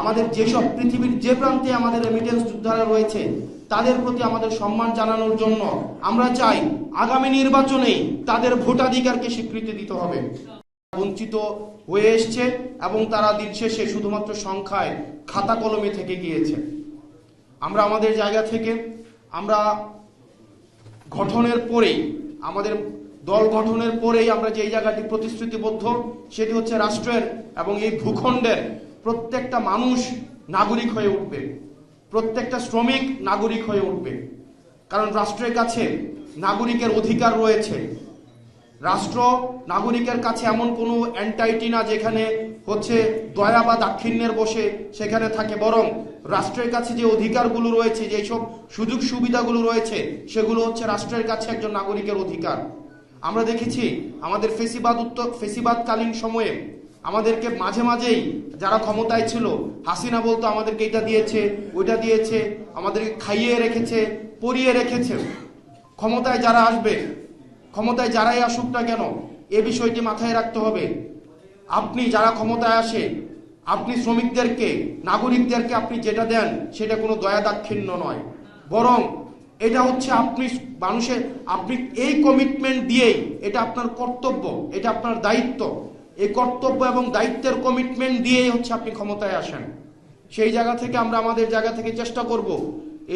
আমাদের যেসব পৃথিবীর যে প্রান্তে আমাদের রেমিটেন্স যোদ্ধারা রয়েছে, তাদের প্রতি আমাদের সম্মান জানানোর জন্য আমরা চাই আগামী নির্বাচনেই তাদের ভোটাধিকারকে স্বীকৃতি দিতে হবে। বঞ্চিত হয়ে এসছে এবং তারা দিন শেষে শুধুমাত্র সংখ্যায় খাতা কলমে থেকে গিয়েছে। আমরা আমাদের জায়গা থেকে, আমরা গঠনের পরেই, আমাদের দল গঠনের পরেই আমরা যে জায়গাটি প্রতিশ্রুতিবদ্ধ, সেটি হচ্ছে রাষ্ট্রের এবং এই ভূখণ্ডের প্রত্যেকটা মানুষ নাগরিক হয়ে উঠবে। প্রত্যেকটা শ্রমিক নাগরিক হয়ে উঠবে। কারণ রাষ্ট্রের কাছে নাগরিকের অধিকার রয়েছে। রাষ্ট্র নাগরিকের কাছে এমন কোনো অ্যান্টাইটি না যেখানে হচ্ছে দয়া বা দাক্ষিণ্যের বসে সেখানে থাকে। বরং রাষ্ট্রের কাছে যে অধিকারগুলো রয়েছে যেসব সুযোগ সুবিধাগুলো রয়েছে, সেগুলো হচ্ছে রাষ্ট্রের কাছে একজন নাগরিকের অধিকার। আমরা দেখেছি আমাদের ফেসিবাদ উত্তর ফেসিবাদকালীন সময়ে আমাদেরকে মাঝে মাঝেই যারা ক্ষমতায় ছিল, হাসিনা বলতো আমাদেরকে এটা দিয়েছে, ওইটা দিয়েছে, আমাদেরকে খাইয়ে রেখেছে, পরিয়ে রেখেছে। ক্ষমতায় যারা আসবে, ক্ষমতায় যারাই আসুক না কেন, এ বিষয়টি মাথায় রাখতে হবে। আপনি যারা ক্ষমতায় আসে, আপনি শ্রমিকদেরকে, নাগরিকদেরকে আপনি যেটা দেন, সেটা কোনো দয়া দাক্ষিণ্য নয়। বরং এটা হচ্ছে আপনি মানুষের, আপনি এই কমিটমেন্ট দিয়েই এটা আপনার কর্তব্য, এটা আপনার দায়িত্ব। এই কর্তব্য এবং দায়িত্বের কমিটমেন্ট দিয়েই হচ্ছে আপনি ক্ষমতায় আসেন। সেই জায়গা থেকে আমরা আমাদের জায়গা থেকে চেষ্টা করব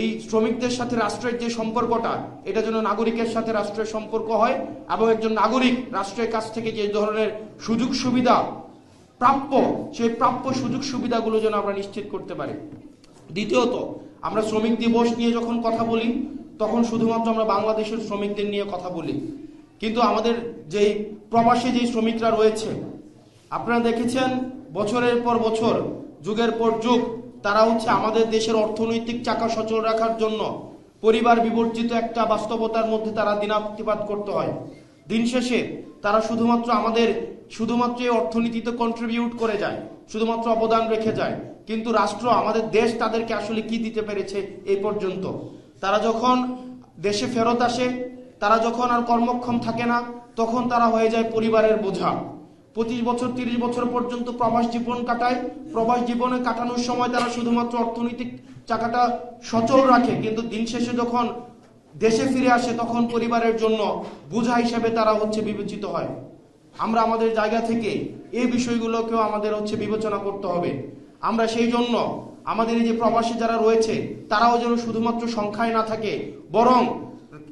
এই শ্রমিকদের সাথে রাষ্ট্রের যে সম্পর্কটা, এটা যেন নাগরিকের সাথে রাষ্ট্রের সম্পর্ক হয় এবং একজন নাগরিক রাষ্ট্রের কাছ থেকে যে ধরনের সুযোগ সুবিধা প্রাপ্য, সেই প্রাপ্য সুযোগ সুবিধাগুলো যেন আমরা নিশ্চিত করতে পারি। দ্বিতীয়ত, আমরা শ্রমিক দিবস নিয়ে যখন কথা বলি, তখন শুধুমাত্র আমরা বাংলাদেশের শ্রমিকদের নিয়ে কথা বলি। কিন্তু আমাদের যেই প্রবাসী যে শ্রমিকরা রয়েছে, আপনারা দেখেছেন বছরের পর বছর, যুগের পর যুগ, তারা হচ্ছে আমাদের দেশের অর্থনৈতিক চাকা সচল রাখার জন্য পরিবার বিবর্জিত একটা বাস্তবতার মধ্যে তারা দিনাতিপাত করতে হয়। দিন শেষে তারা শুধুমাত্র আমাদের, শুধুমাত্র এই অর্থনীতিতে কন্ট্রিবিউট করে যায়, শুধুমাত্র অবদান রেখে যায়, কিন্তু রাষ্ট্র, আমাদের দেশ তাদেরকে আসলে কি দিতে পেরেছে এই পর্যন্ত? তারা যখন দেশে ফেরত আসে তারা যখন আর কর্মক্ষম থাকে না, তখন তারা হয়ে যায় পরিবারের বোঝা। পঁচিশ বছর, তিরিশ বছর পর্যন্ত প্রবাস জীবন কাটায়। প্রবাস জীবনে কাটানোর সময় তারা শুধুমাত্র অর্থনৈতিক চাকাটা সচল রাখে, কিন্তু দিন শেষে যখন দেশে ফিরে আসে, তখন পরিবারের জন্য বোঝা হিসেবে তারা হচ্ছে বিবেচিত হয়। আমরা আমাদের জায়গা থেকে এই বিষয়গুলোকেও আমাদের হচ্ছে বিবেচনা করতে হবে। আমরা সেই জন্য আমাদের এই যে প্রবাসী যারা রয়েছে, তারাও যেন শুধুমাত্র সংখ্যায় না থাকে, বরং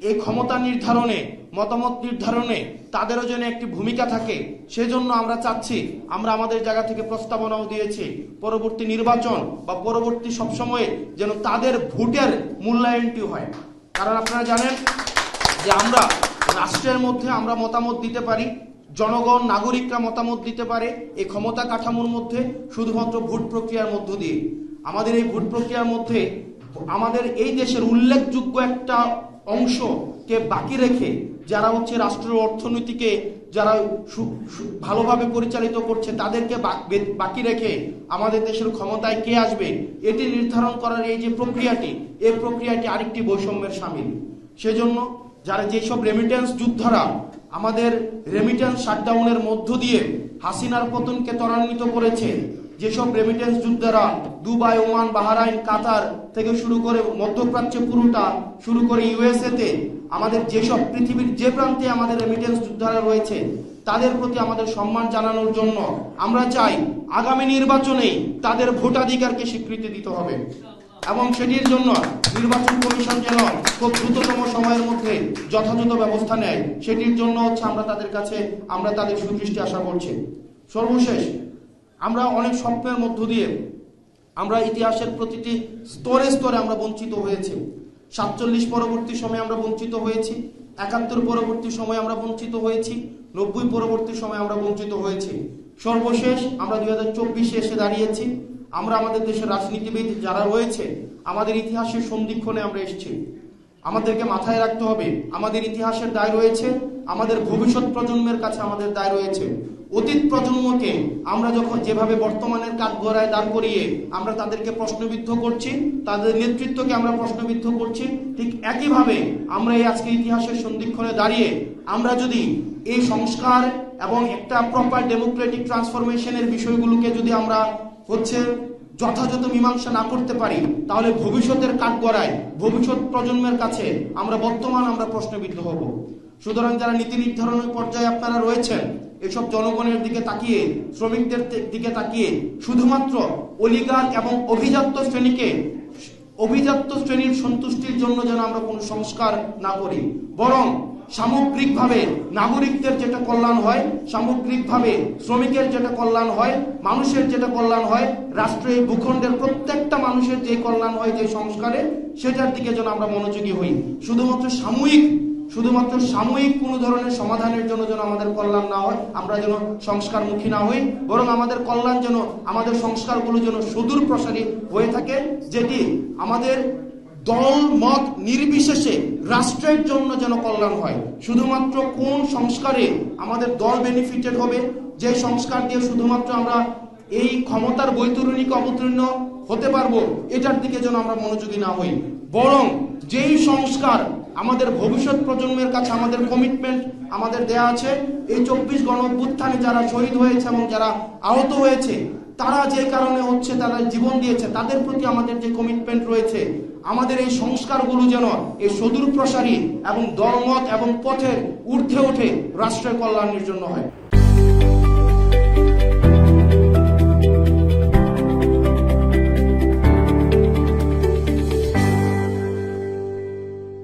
এই ক্ষমতা নির্ধারণে, মতামত নির্ধারণে তাদেরও যেন একটি ভূমিকা থাকে, সেজন্য আমরা চাচ্ছি, আমরা আমাদের জায়গা থেকে প্রস্তাবনাও দিয়েছি, পরবর্তী নির্বাচন বা পরবর্তী সবসময়ে যেন তাদের ভোটের মূল্যায়নটি হয়। কারণ আপনারা জানেন যে আমরা রাষ্ট্রের মধ্যে আমরা মতামত দিতে পারি, জনগণ, নাগরিকরা মতামত দিতে পারে এই ক্ষমতা কাঠামোর মধ্যে, শুধুমাত্র ভোট প্রক্রিয়ার মধ্য দিয়ে। আমাদের এই ভোট প্রক্রিয়ার মধ্যে আমাদের এই দেশের উল্লেখযোগ্য একটা অংশকে বাকি রেখে যারা হচ্ছে রাষ্ট্রের অর্থনীতিকে যারা ভালোভাবে পরিচালিত করছে, তাদেরকে বাকি রেখে আমাদের দেশের ক্ষমতায় কে আসবে, এটি নির্ধারণ করার এই যে প্রক্রিয়াটি এই প্রক্রিয়াটি আরেকটি বৈষম্যের সামিল। সেজন্য যারা যেসব রেমিটেন্স যোদ্ধারা আমাদের রেমিটেন্স শাটডাউনের মধ্য দিয়ে হাসিনার পতনকে ত্বরান্বিত করেছে। যেসব রেমিটেন্স যোদ্ধারা দুবাই, ওমান, বাহারাইন, কাতার থেকে শুরু করে মধ্যপ্রাচ্যে পুরোটা শুরু করে ইউএসএতে, আমাদের যেসব পৃথিবীর যে প্রান্তে আমাদের রেমিটেন্স যোদ্ধারা রয়েছে, তাদের প্রতি আমাদের সম্মান জানানোর জন্য আমরা চাই আগামী নির্বাচনেই তাদের ভোটাধিকারকে স্বীকৃতি দিতে হবে। এবং সেটির জন্য নির্বাচন কমিশন যেন খুব দ্রুততম সময়ের মধ্যে যথাযথ ব্যবস্থা নেয়, সেটির জন্য হচ্ছে আমরা তাদের কাছে, আমরা তাদের সুদৃষ্টি আশা করছি। সর্বশেষ, আমরা অনেক স্বপ্নের মধ্য দিয়ে আমরা ইতিহাসের প্রতিটি স্তরে স্তরে আমরা বঞ্চিত হয়েছি। সাতচল্লিশ পরবর্তী সময়ে আমরা বঞ্চিত হয়েছি, একাত্তর পরবর্তী সময়ে আমরা বঞ্চিত হয়েছি, নব্বই পরবর্তী সময়ে আমরা বঞ্চিত হয়েছি। সর্বশেষ, আমরা দুই হাজার চব্বিশে এসে দাঁড়িয়েছি। আমরা আমাদের দেশের রাজনীতিবিদ যারা রয়েছে, আমাদের ইতিহাসের সন্ধিক্ষণে আমরা এসেছি। আমাদেরকে মাথায় রাখতে হবে, আমাদের ইতিহাসের দায় রয়েছে, আমাদের ভবিষ্যৎ প্রজন্মের কাছে আমাদের দায় রয়েছে। অতীত প্রজন্মকে আমরা যখন যেভাবে বর্তমানের কাঠগড়ায় দাঁড় করিয়ে আমরা তাদেরকে প্রশ্নবিদ্ধ করছি, তাদের নেতৃত্বকে আমরা প্রশ্নবিদ্ধ করছি, ঠিক একইভাবে আমরা এই আজকে ইতিহাসের সন্ধিক্ষণে দাঁড়িয়ে আমরা যদি এই সংস্কার এবং একটা প্রপার ডেমোক্রেটিক ট্রান্সফরমেশনের বিষয়গুলোকে যদি আমরা হচ্ছে যথাযথ মীমাংসা না করতে পারি, তাহলে ভবিষ্যতের কাঠগড়ায়, ভবিষ্যৎ প্রজন্মের কাছে আমরা বর্তমান আমরা প্রশ্নবিদ্ধ হব। সুতরাং যারা নীতি নির্ধারণের পর্যায়ে আপনারা রয়েছেন, এসব জনগণের দিকে তাকিয়ে, শ্রমিকদের দিকে তাকিয়ে, শুধুমাত্র অলিগার এবং অভিজাত্য শ্রেণীকে, অভিজাত্য শ্রেণির সন্তুষ্টির জন্য যেন আমরা কোনো সংস্কার না করি, বরং সামগ্রিকভাবে নাগরিকদের যেটা কল্যাণ হয়, সামগ্রিকভাবে শ্রমিকের যেটা কল্যাণ হয়, মানুষের যেটা কল্যাণ হয় রাষ্ট্রে ভূখণ্ডের প্রত্যেকটা মানুষের যে কল্যাণ হয়, যে সংস্কারে, সেটার দিকে যেন আমরা মনোযোগী হই। শুধুমাত্র সাময়িক শুধুমাত্র সাময়িক কোনো ধরনের সমাধানের জন্য যেন আমাদের কল্যাণ না হয়, আমরা যেন সংস্কারমুখী না হই, বরং আমাদের কল্যাণ যেন, আমাদের সংস্কারগুলো যেন সুদূর প্রসারী হয়ে থাকে, যেটি আমাদের দল, মত নির্বিশেষে রাষ্ট্রের জন্য যেন কল্যাণ হয়। শুধুমাত্র কোন সংস্কারে আমাদের দল বেনিফিটেড হবে? যে সংস্কার দিয়ে শুধুমাত্র আমরা এই ক্ষমতার বৈতরণীকে অবতীর্ণ হতে পারব, এটার দিকে যেন আমরা মনোযোগী না হই। বরং যেই সংস্কার আমাদের ভবিষ্যৎ প্রজন্মের কাছে আমাদের কমিটমেন্ট আমাদের দেয়া আছে, এই চব্বিশ গণ যারা শহীদ হয়েছে এবং যারা আহত হয়েছে, তারা যে কারণে হচ্ছে, তারা জীবন দিয়েছে, তাদের প্রতি আমাদের যে কমিটমেন্ট রয়েছে আমাদের এই সংস্কারগুলো যেন এই সদূর প্রসারী এবং দলমত এবং পথের ঊর্ধ্বে উঠে রাষ্ট্রের কল্যাণের জন্য হয়।